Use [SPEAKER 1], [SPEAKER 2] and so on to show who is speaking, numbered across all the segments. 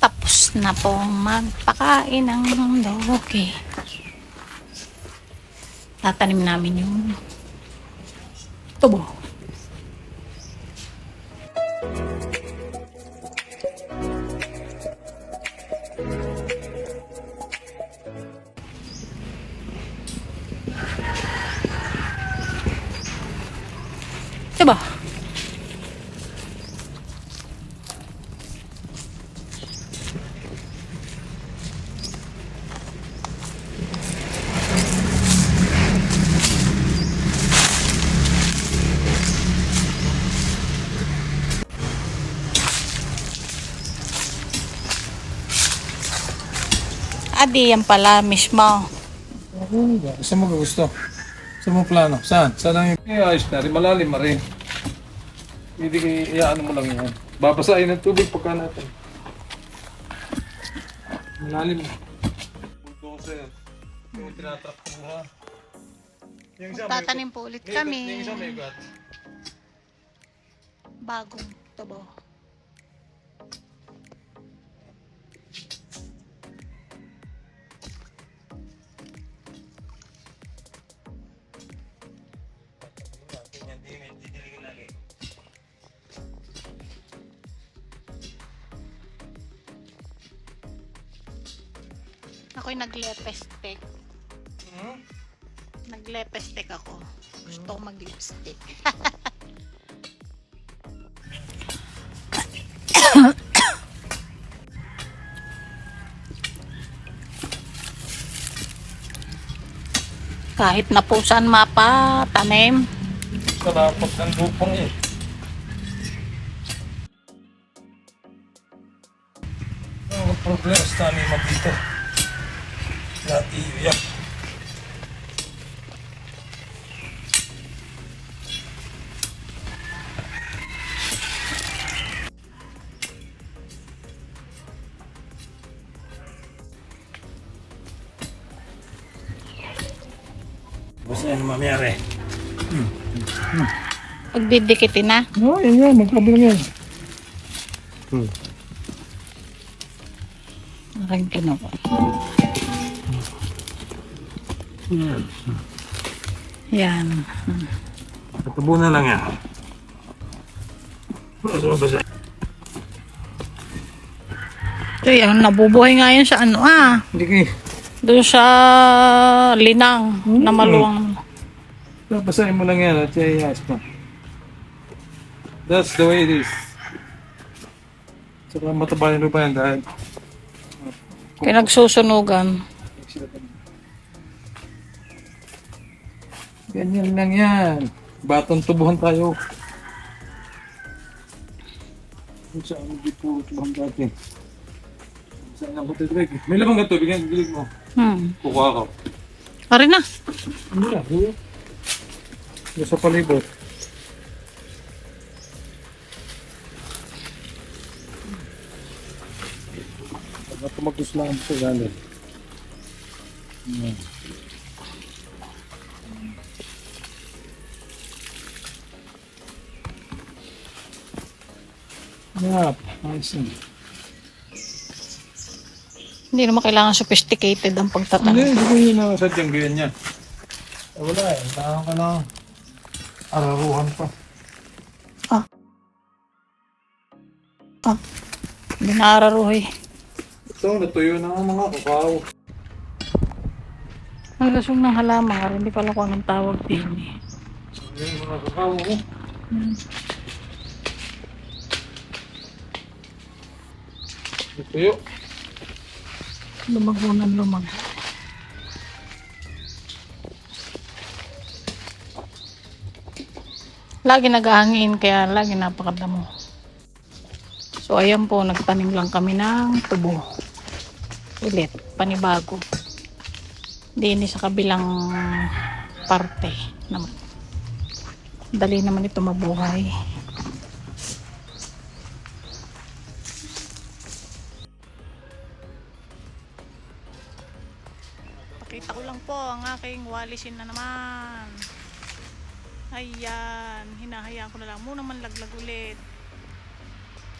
[SPEAKER 1] Tapos na pong magpakain ng loki. Tatanim namin yung tubo. Diba? Adi, yan pala mismo.
[SPEAKER 2] Ba? Saan mo gusto? Saan mo plano? Saan? Saan lang yung... Eh, ayos na rin. Malalim na rin. Hindi kayo, iyaano mo lang yan. Babasahin ng tubig pagka natin. Malalim. Bulldozer. Yung tinatrap mo ha. Yung isa
[SPEAKER 1] po ulit
[SPEAKER 2] may
[SPEAKER 1] kami.
[SPEAKER 2] Yung isa may ugat.
[SPEAKER 1] Bagong tubo. Ako'y naglepestek.
[SPEAKER 2] Hmm?
[SPEAKER 1] Naglepestek ako. Gusto ko mag-lipstick. Kahit na po saan mapa, tanim.
[SPEAKER 2] Sarapot ng lupang eh. Ang problema sa tanim dito. Natiyak. Basta yan mamiyari.
[SPEAKER 1] Pagdidikitin na.
[SPEAKER 2] Oo, oh, yan yan. Magkabilang yan.
[SPEAKER 1] Aking kinuha. Yan.
[SPEAKER 2] Katubo na lang yan. Basta.
[SPEAKER 1] Ito yan, nabubuhay nga yan sa ano ah.
[SPEAKER 2] Hindi kayo.
[SPEAKER 1] Doon sa linang na maluwang.
[SPEAKER 2] Basahin mo lang yan at siya iayos pa. That's the way it is. Saka mataba yung lupa yan dahil
[SPEAKER 1] Pinagsusunugan.
[SPEAKER 2] Ganyan lang yan. Batong tubuhan tayo. Kung saan hindi po tubuhan dati. Saan lang ko titrig? May lamang gato, bigyan gilig mo.
[SPEAKER 1] Hmm.
[SPEAKER 2] Kukuha ko.
[SPEAKER 1] Pare na.
[SPEAKER 2] Ano na? Huyo. Yung sa palibot. Pag tumagos lang ang sa galing. Ayan. Ayos na.
[SPEAKER 1] Hindi naman kailangan sophisticated ang
[SPEAKER 2] Hindi,
[SPEAKER 1] pagtatanim.
[SPEAKER 2] hindi ko yun ang sadyang ganyan niya. Eh, wala eh, kailangan ka na araruhan pa.
[SPEAKER 1] Hindi naararuhay.
[SPEAKER 2] Ito, natuyo na ang mga kakao.
[SPEAKER 1] Ang lasong ng halaman, hindi pala ko anong tawag din eh.
[SPEAKER 2] Yung mga kakao mo. Natuyo.
[SPEAKER 1] Lumago ng lumago. Lagi naghahangin kaya lagi napakadamo. So ayan po, nagtanim lang kami ng tubo. Ulit, panibago. Hindi sa kabilang parte naman. Dali naman ito mabuhay. Pakita ko lang po ang aking walisin na naman. Ayan, hinahayaan ko na lang. Muna man laglag ulit.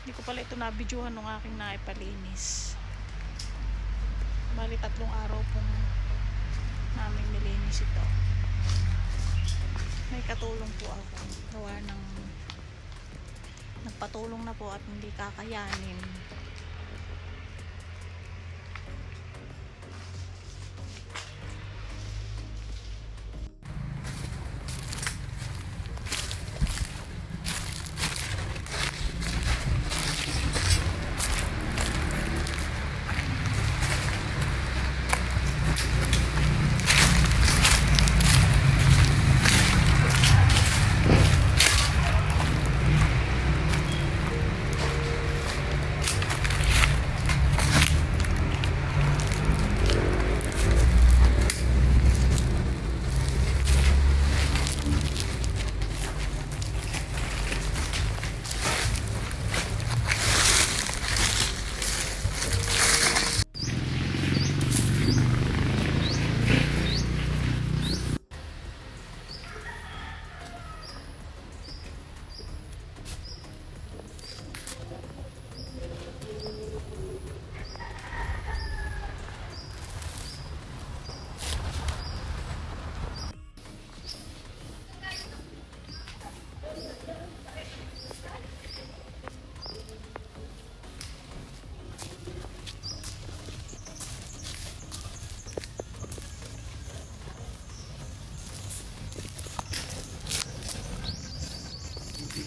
[SPEAKER 1] Hindi ko pala ito nabidyohan nung aking naipalinis. Bali tatlong araw pong namin nilinis ito. May katulong po ako. Gawa ng nagpatulong na po at hindi kakayanin.